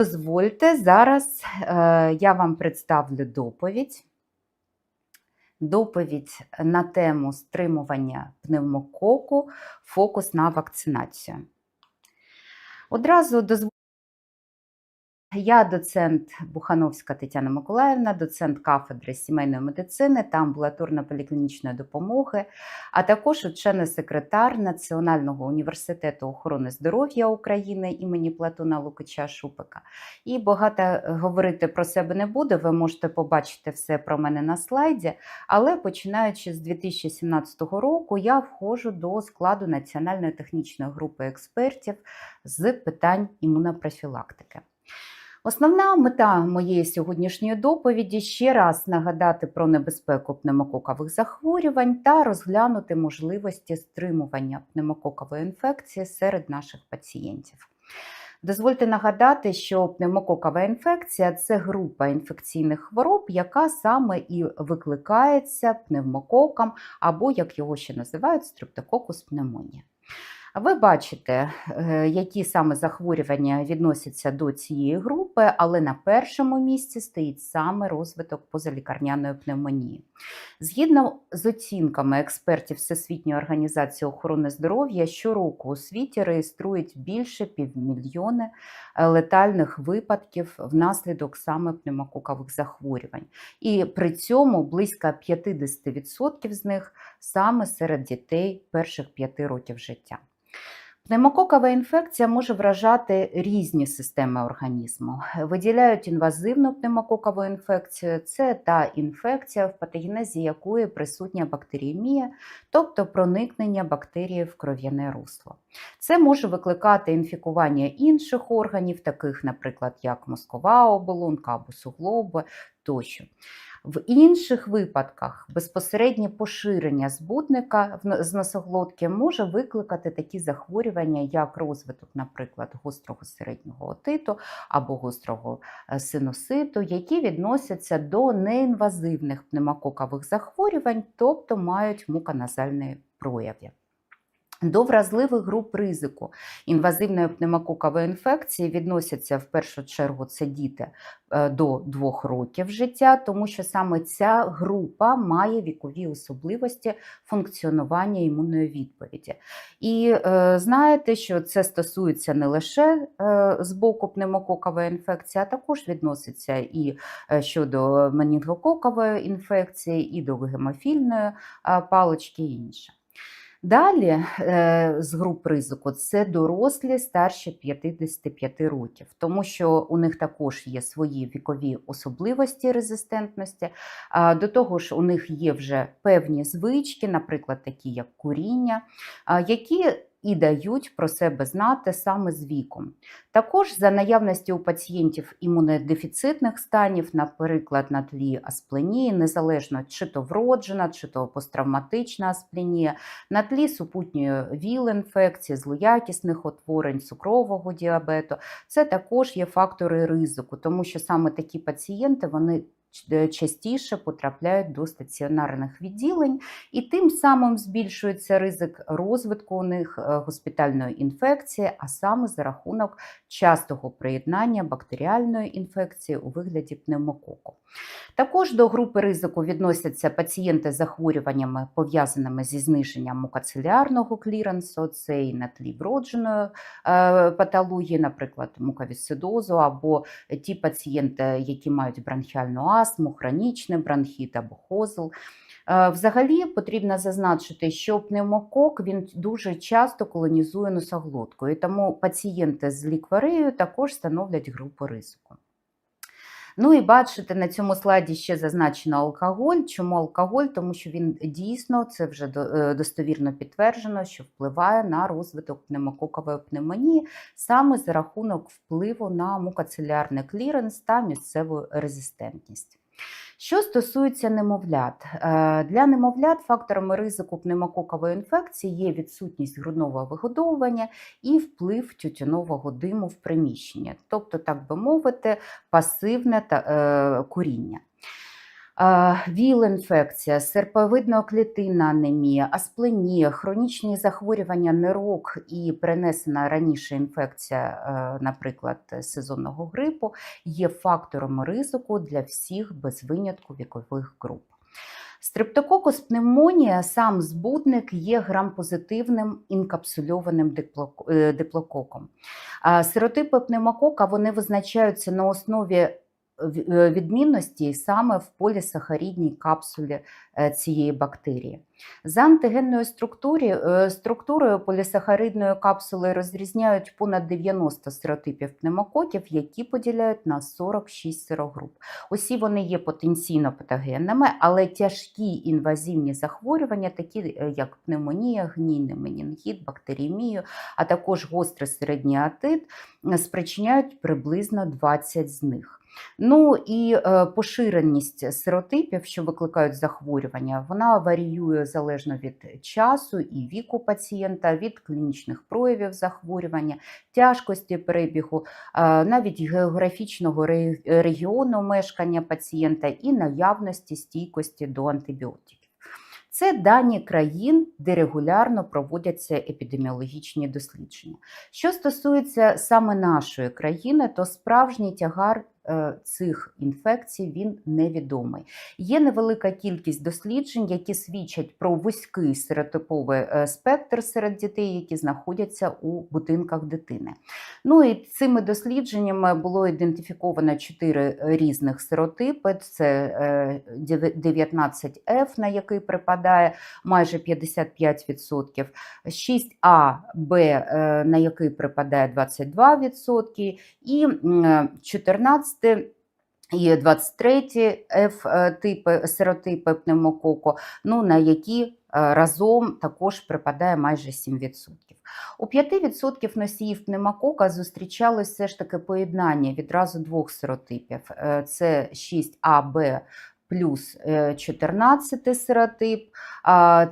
Дозвольте, зараз е, я вам представлю доповідь. Доповідь на тему стримування пневмококу, фокус на вакцинацію. Одразу дозвольте. Я доцент Бухановська Тетяна Миколаївна, доцент кафедри сімейної медицини та амбулаторно-поліклінічної допомоги, а також учений секретар Національного університету охорони здоров'я України імені Платона Лукича Шупика. І багато говорити про себе не буду, ви можете побачити все про мене на слайді. Але починаючи з 2017 року, я входжу до складу Національної технічної групи експертів з питань імунопрофілактики. Основна мета моєї сьогоднішньої доповіді ще раз нагадати про небезпеку пневмококових захворювань та розглянути можливості стримування пневмококової інфекції серед наших пацієнтів. Дозвольте нагадати, що пневмококова інфекція це група інфекційних хвороб, яка саме і викликається пневмококом, або, як його ще називають, стрептококус пневмонія. Ви бачите, е, які саме захворювання відносяться до цієї групи, але на першому місці стоїть саме розвиток позалікарняної пневмонії. Згідно з оцінками експертів Всесвітньої організації охорони здоров'я, щороку у світі реєструють більше півмільйони е, летальних випадків внаслідок саме пневмококових захворювань. І при цьому близько 50% з них саме серед дітей перших 5 років життя. Пневмококова інфекція може вражати різні системи організму. Виділяють інвазивну пневмококову інфекцію, це та інфекція, в патогенезі якої присутня бактеріємія, тобто проникнення бактерії в кров'яне русло. Це може викликати інфікування інших органів, таких, наприклад, як мозкова оболонка або суглоби тощо. В інших випадках безпосереднє поширення збудника з носоглотки може викликати такі захворювання, як розвиток, наприклад, гострого середнього отиту або гострого е, синуситу, які відносяться до неінвазивних пневмококових захворювань, тобто мають муконазальні прояви. До вразливих груп ризику інвазивної пневмококової інфекції відносяться в першу чергу це діти е, до 2 років життя, тому що саме ця група має вікові особливості функціонування імунної відповіді. І е, знаєте, що це стосується не лише е, з боку пневмококової інфекції, а також відноситься і е, щодо менінгококової інфекції, і до гемофільної е, палички і інше. Далі е, з груп ризику це дорослі старші 55 років, тому що у них також є свої вікові особливості резистентності. До того ж, у них є вже певні звички, наприклад, такі як куріння, які і дають про себе знати саме з віком. Також за наявності у пацієнтів імунодефіцитних станів, наприклад, на тлі аспленії, незалежно чи то вроджена, чи то посттравматична аспленія, на тлі супутньої ВІЛ-інфекції, злоякісних утворень, цукрового діабету, це також є фактори ризику, тому що саме такі пацієнти вони частіше потрапляють до стаціонарних відділень, і тим самим збільшується ризик розвитку у них е, госпітальної інфекції, а саме за рахунок частого приєднання бактеріальної інфекції у вигляді пневмококу. Також до групи ризику відносяться пацієнти з захворюваннями, пов'язаними зі зниженням мукацилярного кліренсу, це і на тлі вродженої е, патології, наприклад, муковісцидозу, або ті пацієнти, які мають бронхіальну астму, хронічний бронхіт або хозл. Е, взагалі потрібно зазначити, що пневмокок він дуже часто колонізує носоглоткою, тому пацієнти з лікварею також становлять групу ризику. Ну і бачите, на цьому слайді ще зазначено алкоголь. Чому алкоголь? Тому що він дійсно це вже е, достовірно підтверджено, що впливає на розвиток пневмококової пневмонії саме за рахунок впливу на мукоцелярний кліренс та місцеву резистентність. Що стосується немовлят, е, для немовлят факторами ризику пневмококової інфекції є відсутність грудного вигодовування і вплив тютюнового диму в приміщення, тобто, так би мовити, пасивне та, е, куріння. ВІЛ-інфекція, серповидно-клітинна анемія, аспленія, хронічні захворювання нирок і перенесена раніше інфекція, е, наприклад, сезонного грипу, є фактором ризику для всіх без винятку вікових груп. Стрептококус пневмонія, сам збудник, є грампозитивним інкапсульованим е, диплококом. А Серотипи пневмокока вони визначаються на основі відмінності саме в полісахарідній капсулі е, цієї бактерії. За антигенною е, структурою полісахаридної капсули розрізняють понад 90 серотипів пневмококів, які поділяють на 46 серогруп. Усі вони є потенційно патогенними, але тяжкі інвазивні захворювання, такі е, як пневмонія, гнійний менінгіт, бактеріємію, а також гострий середній атит, е, спричиняють приблизно 20 з них. Ну і е, поширеність серотипів, що викликають захворювання, вона варіює залежно від часу і віку пацієнта, від клінічних проявів захворювання, тяжкості перебігу, е, навіть географічного ре- регіону мешкання пацієнта і наявності стійкості до антибіотиків. Це дані країн, де регулярно проводяться епідеміологічні дослідження. Що стосується саме нашої країни, то справжній тягар Е, цих інфекцій він невідомий. Є невелика кількість досліджень, які свідчать про вузький серотиповий е, спектр серед дітей, які знаходяться у будинках дитини. Ну і цими дослідженнями було ідентифіковано чотири різних серотипи: це е, 19F, на який припадає майже 55%, 6А, Б, на який припадає 22%, і 14 і 23 F типи сиротипи пневмококу, ну на які е, разом також припадає майже 7%. У 5% носіїв пневмокока зустрічалось все ж таки поєднання відразу двох сиротипів: е, це 6АБ. Плюс е, 14 сиротип,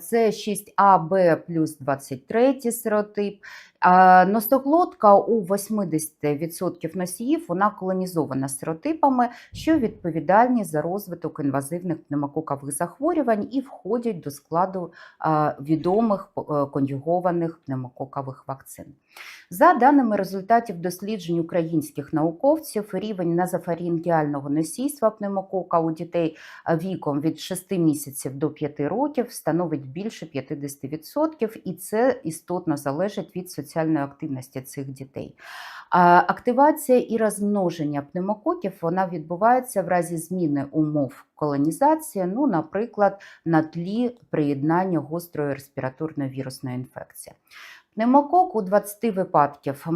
це 6АБ плюс 23 сиротип, а, Носоглотка у 80% носіїв вона колонізована серотипами, що відповідальні за розвиток інвазивних пневмококових захворювань і входять до складу відомих е, конюгованих пневмококових вакцин. За даними результатів досліджень українських науковців, рівень назофарінгіального носійства пневмокока у дітей віком від 6 місяців до 5 років становить більше 50%, і це істотно залежить від соціальної активності цих дітей. Активація і розмноження пневмококів вона відбувається в разі зміни умов колонізації, ну, наприклад, на тлі приєднання гострої респіраторної вірусної інфекції. Пневмокок у 20 випадків е,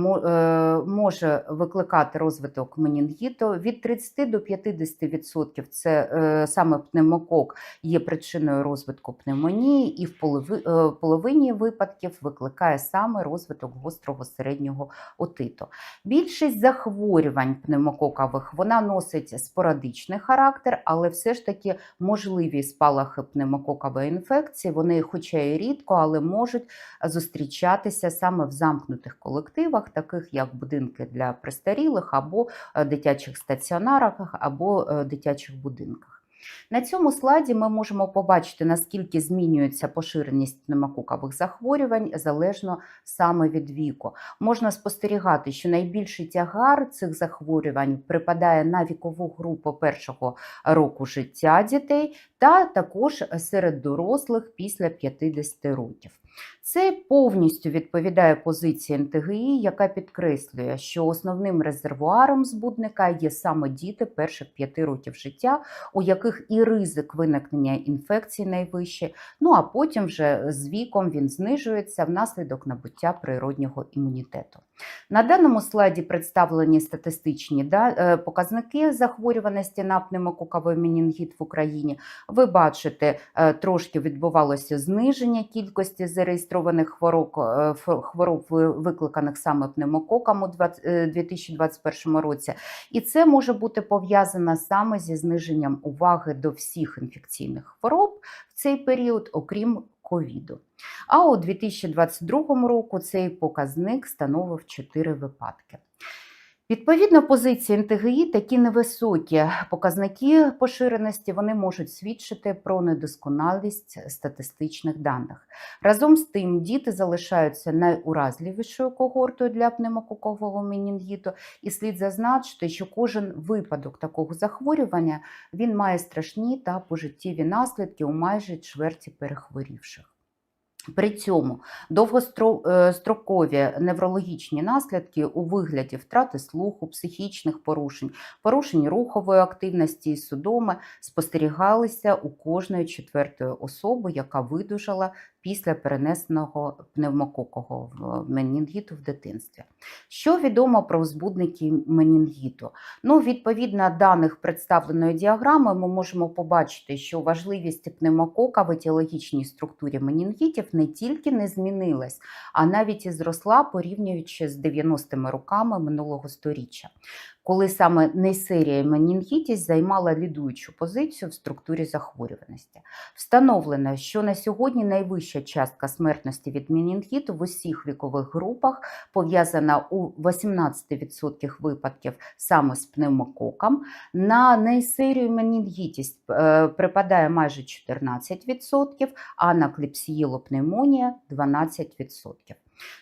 може викликати розвиток менінгіту. Від 30 до 50% це е, саме пневмокок є причиною розвитку пневмонії, і в е, половині випадків викликає саме розвиток гострого середнього отиту. Більшість захворювань пневмококових вона носить спорадичний характер, але все ж таки можливі спалахи пневмококової інфекції. Вони, хоча і рідко, але можуть зустрічатися саме в замкнутих колективах, таких як будинки для престарілих або е, дитячих стаціонарах, або е, дитячих будинках. На цьому слайді ми можемо побачити, наскільки змінюється поширеність пневмококових захворювань залежно саме від віку. Можна спостерігати, що найбільший тягар цих захворювань припадає на вікову групу першого року життя дітей та також серед дорослих після 50 років. Це повністю відповідає позиції НТГІ, яка підкреслює, що основним резервуаром збудника є саме діти перших 5 років життя, у яких і ризик виникнення інфекцій найвищий, ну а потім вже з віком він знижується внаслідок набуття природнього імунітету. На даному слайді представлені статистичні е, показники захворюваності на пневмококовий менінгіт в Україні. Ви бачите, е, трошки відбувалося зниження кількості зареєстрованих хвороб, е, хвороб викликаних саме пневмококом у 20 е, 2021 році. І це може бути пов'язано саме зі зниженням уваги до всіх інфекційних хвороб в цей період, окрім ковіду. А у 2022 року цей показник становив 4 випадки. Відповідно, позиції НТГІ такі невисокі показники поширеності вони можуть свідчити про недосконалість статистичних даних. Разом з тим, діти залишаються найуразливішою когортою для пневмококового менінгіту, і слід зазначити, що кожен випадок такого захворювання він має страшні та пожиттєві наслідки у майже чверті перехворівших. При цьому довгострокові неврологічні наслідки у вигляді втрати слуху, психічних порушень, порушень рухової активності і судоми спостерігалися у кожної четвертої особи, яка видужала після перенесеного пневмококового менінгіту в дитинстві. Що відомо про збудники менінгіту? Ну, відповідно даних представленої діаграми, ми можемо побачити, що важливість пневмокока в етіологічній структурі менінгітів не тільки не змінилась, а навіть і зросла порівнюючи з 90-ми роками минулого сторіччя, коли саме нейсерія менінгітіс займала лідуючу позицію в структурі захворюваності. Встановлено, що на сьогодні найвища частка смертності від менінгіту в усіх вікових групах пов'язана у 18% випадків саме з пневмококом. На нейсерію менінгітіс е, припадає майже 14%, а на клепсіїлу пневмонія 12%.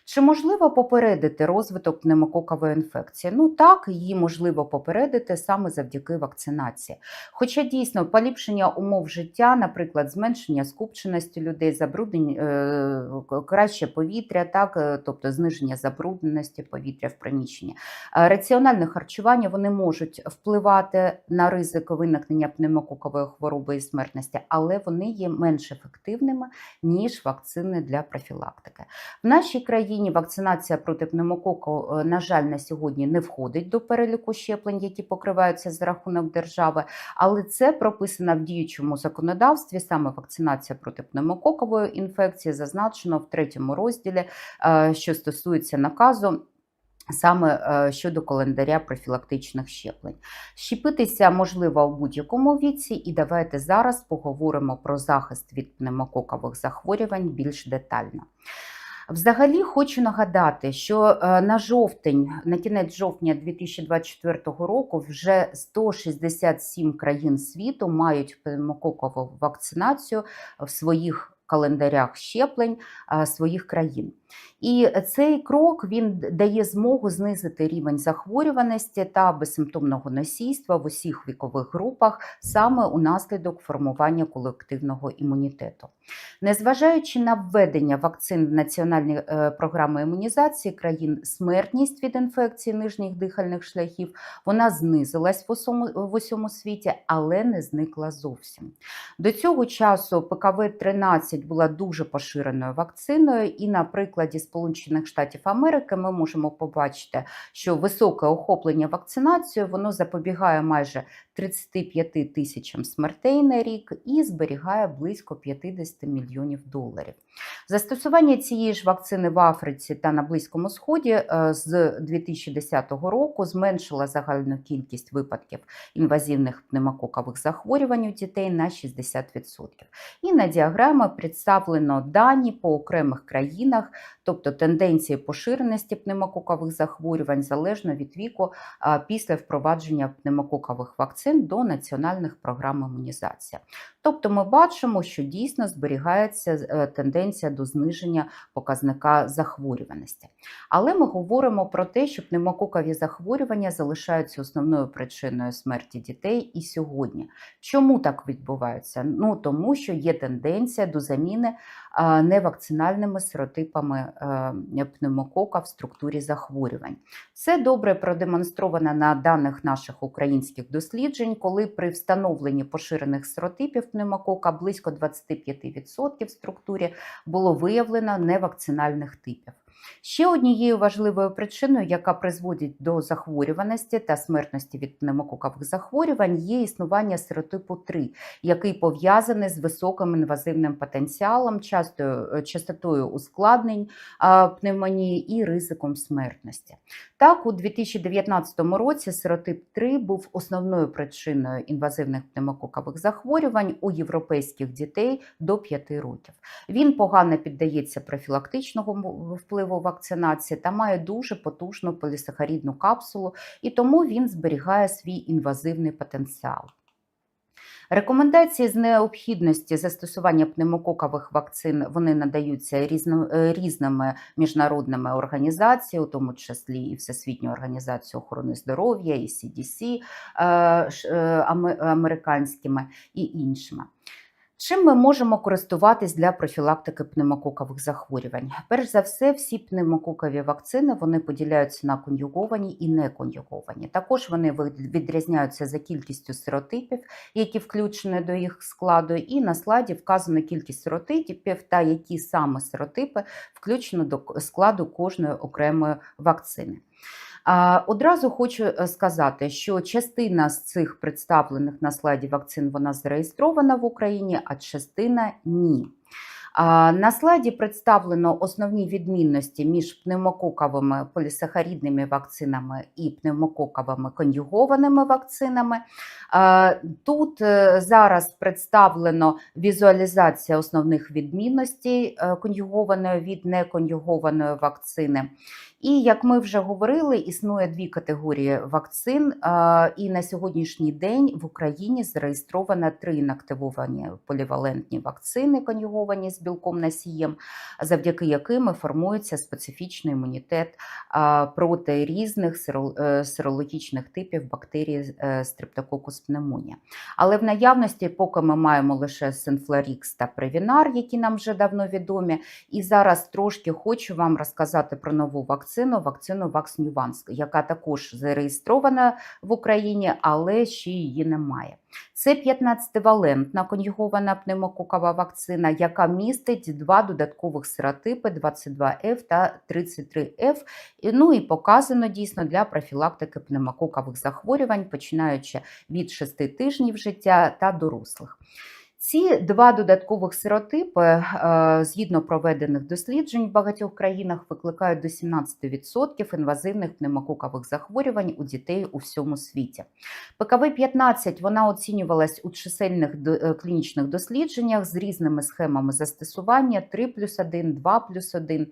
Чи можливо попередити розвиток пневмококової інфекції? Ну так, її можливо попередити саме завдяки вакцинації. Хоча дійсно поліпшення умов життя, наприклад, зменшення скупченості людей, забруднення е, краще повітря, так, е, тобто зниження забрудненості повітря в приміщенні, е, раціональне харчування вони можуть впливати на ризик виникнення пневмококової хвороби і смертності, але вони є менш ефективними ніж вакцини для профілактики. В нашій країні вакцинація проти пневмококу, е, на жаль, на сьогодні не входить до переліку щеплень, які покриваються за рахунок держави, але це прописано в діючому законодавстві. Саме вакцинація проти пневмококової інфекції зазначено в третьому розділі, е, що стосується наказу. Саме е, щодо календаря профілактичних щеплень. Щепитися можливо у будь-якому віці, і давайте зараз поговоримо про захист від пневмококових захворювань більш детально. Взагалі хочу нагадати, що е, на жовтень, на кінець жовтня 2024 року, вже 167 країн світу мають пневмококову вакцинацію в своїх календарях щеплень своїх країн. І цей крок він дає змогу знизити рівень захворюваності та безсимптомного носійства в усіх вікових групах саме у наслідок формування колективного імунітету. Незважаючи на введення вакцин в національні е, програми імунізації країн, смертність від інфекції нижніх дихальних шляхів вона знизилась в усьому, в усьому світі, але не зникла зовсім. До цього часу ПКВ-13 була дуже поширеною вакциною, і, наприклад, Сполучених Штатів Америки ми можемо побачити, що високе охоплення вакцинацією воно запобігає майже 35 тисячам смертей на рік і зберігає близько 50 мільйонів доларів. Застосування цієї ж вакцини в Африці та на Близькому Сході е, з 2010 року зменшила загальну кількість випадків інвазивних пневмококових захворювань у дітей на 60%. І на діаграмі представлено дані по окремих країнах, тобто тенденції поширеності пневмококових захворювань залежно від віку після впровадження пневмококових вакцин до національних програм імунізації. Тобто ми бачимо, що дійсно зберігається е, тенденція до зниження показника захворюваності. Але ми говоримо про те, що пневмококові захворювання залишаються основною причиною смерті дітей і сьогодні. Чому так відбувається? Ну тому що є тенденція до заміни невакцинальними серотипами е, пневмокока в структурі захворювань. Це добре продемонстровано на даних наших українських досліджень, коли при встановленні поширених серотипів пневмокока близько 25% в структурі було виявлено невакцинальних типів. Ще однією важливою причиною, яка призводить до захворюваності та смертності від пневмококових захворювань, є існування серотипу 3, який пов'язаний з високим інвазивним потенціалом, частою, е, частотою ускладнень пневмонії і ризиком смертності. Так, у 2019 році серотип 3 був основною причиною інвазивних пневмококових захворювань у європейських дітей до 5 років. Він погано піддається профілактичному впливу статевої вакцинації та має дуже потужну полісахарідну капсулу, і тому він зберігає свій інвазивний потенціал. Рекомендації з необхідності застосування пневмококових вакцин вони надаються е, різними міжнародними організаціями, у тому числі і Всесвітньою організацією охорони здоров'я, і CDC е, е, американськими і іншими. Чим ми можемо користуватись для профілактики пневмококових захворювань? Перш за все, всі пневмококові вакцини вони поділяються на кон'юговані і некон'юговані. Також вони від- відрізняються за кількістю серотипів, які включені до їх складу, і на слайді вказано кількість серотипів та які саме серотипи включено до складу кожної окремої вакцини. Одразу хочу е, сказати, що частина з цих представлених на слайді вакцин вона зареєстрована в Україні, а частина ні. На слайді представлено основні відмінності між пневмококовими полісахарідними вакцинами і пневмококовими кон'югованими вакцинами. Тут е, зараз представлено візуалізація основних відмінностей е, кон'югованої від некон'югованої вакцини. І як ми вже говорили, існує дві категорії вакцин. І на сьогоднішній день в Україні зареєстровано три інактивовані полівалентні вакцини, конюговані з білком носієм, завдяки яким формується специфічний імунітет проти різних е, сирологічних типів бактерій е, Streptococcus pneumonia. Але в наявності поки ми маємо лише Синфлорікс та Превінар, які нам вже давно відомі. І зараз трошки хочу вам розказати про нову вакцину, вакцину Вакснюванськ, яка також зареєстрована в Україні, але ще її немає. Це 15-валентна конюгована пневмококова вакцина, яка містить два додаткових серотипи 22F та 33F. Ну і показано дійсно для профілактики пневмококових захворювань, починаючи від 6 тижнів життя та дорослих. Ці два додаткових серотипи, е, згідно проведених досліджень в багатьох країнах, викликають до 17% інвазивних пневмококових захворювань у дітей у всьому світі. ПКВ-15 вона оцінювалась у чисельних е, клінічних дослідженнях з різними схемами застосування 3 плюс 1, 2 плюс 1,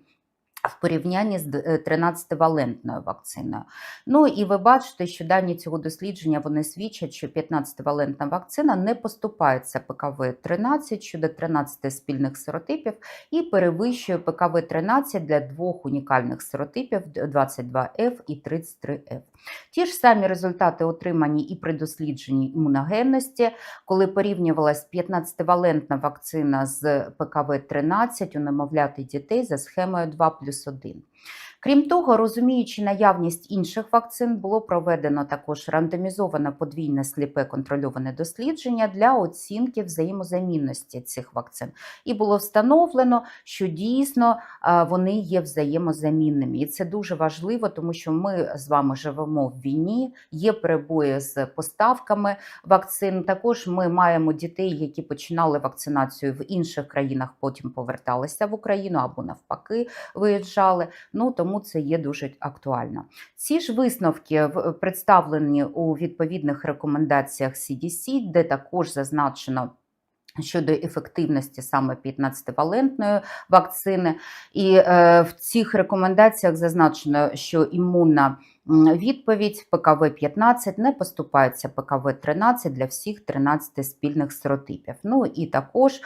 в порівнянні з е, 13-валентною вакциною. Ну і ви бачите, що дані цього дослідження вони свідчать, що 15-валентна вакцина не поступається ПКВ-13 щодо 13 спільних серотипів і перевищує ПКВ-13 для двох унікальних серотипів 22F і 33F. Ті ж самі результати отримані і при дослідженні імуногенності, коли порівнювалась 15-валентна вакцина з ПКВ-13 у немовлят і дітей за схемою 2 плюс 1. Крім того, розуміючи наявність інших вакцин, було проведено також рандомізоване подвійне сліпе контрольоване дослідження для оцінки взаємозамінності цих вакцин. І було встановлено, що дійсно вони є взаємозамінними. І це дуже важливо, тому що ми з вами живемо в війні, є перебої з поставками вакцин. Також ми маємо дітей, які починали вакцинацію в інших країнах, потім поверталися в Україну або навпаки виїжджали. Ну тому це є дуже актуально. Ці ж висновки представлені у відповідних рекомендаціях CDC, де також зазначено. Щодо ефективності саме 15-валентної вакцини, і е, в цих рекомендаціях зазначено, що імунна відповідь ПКВ-15 не поступається ПКВ-13 для всіх 13 спільних серотипів. Ну і також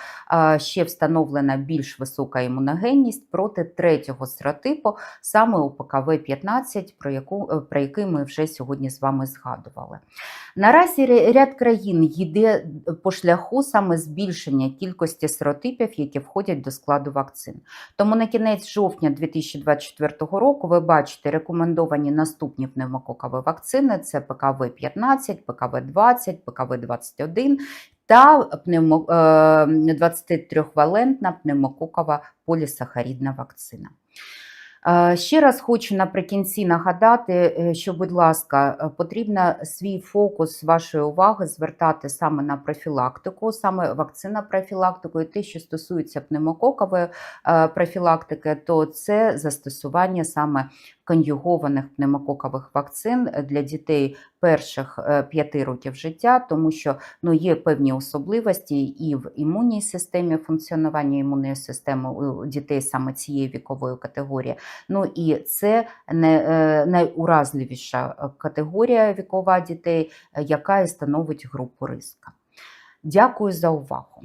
ще встановлена більш висока імуногенність проти третього серотипу, саме у ПКВ-15, про, яку, е, про який ми вже сьогодні з вами згадували. Наразі ряд країн йде по шляху саме збільшення кількості серотипів, які входять до складу вакцин. Тому на кінець жовтня 2024 року ви бачите рекомендовані наступні пневмококові вакцини: це ПКВ-15, ПКВ-20, ПКВ-21 та пневмо, е, 23-валентна пневмококова полісахарідна вакцина. Е, Ще раз хочу наприкінці нагадати, е, що, будь ласка, е, потрібно свій фокус вашої уваги звертати саме на профілактику, саме вакцина профілактику, і те, що стосується пневмококової профілактики, то це застосування саме кон'югованих пневмококових вакцин для дітей перших е, п'яти років життя, тому що ну, є певні особливості і в імунній системі функціонування імунної системи у дітей саме цієї вікової категорії. Ну і це не, е, найуразливіша е, категорія вікова дітей, яка і становить групу риска. Дякую за увагу.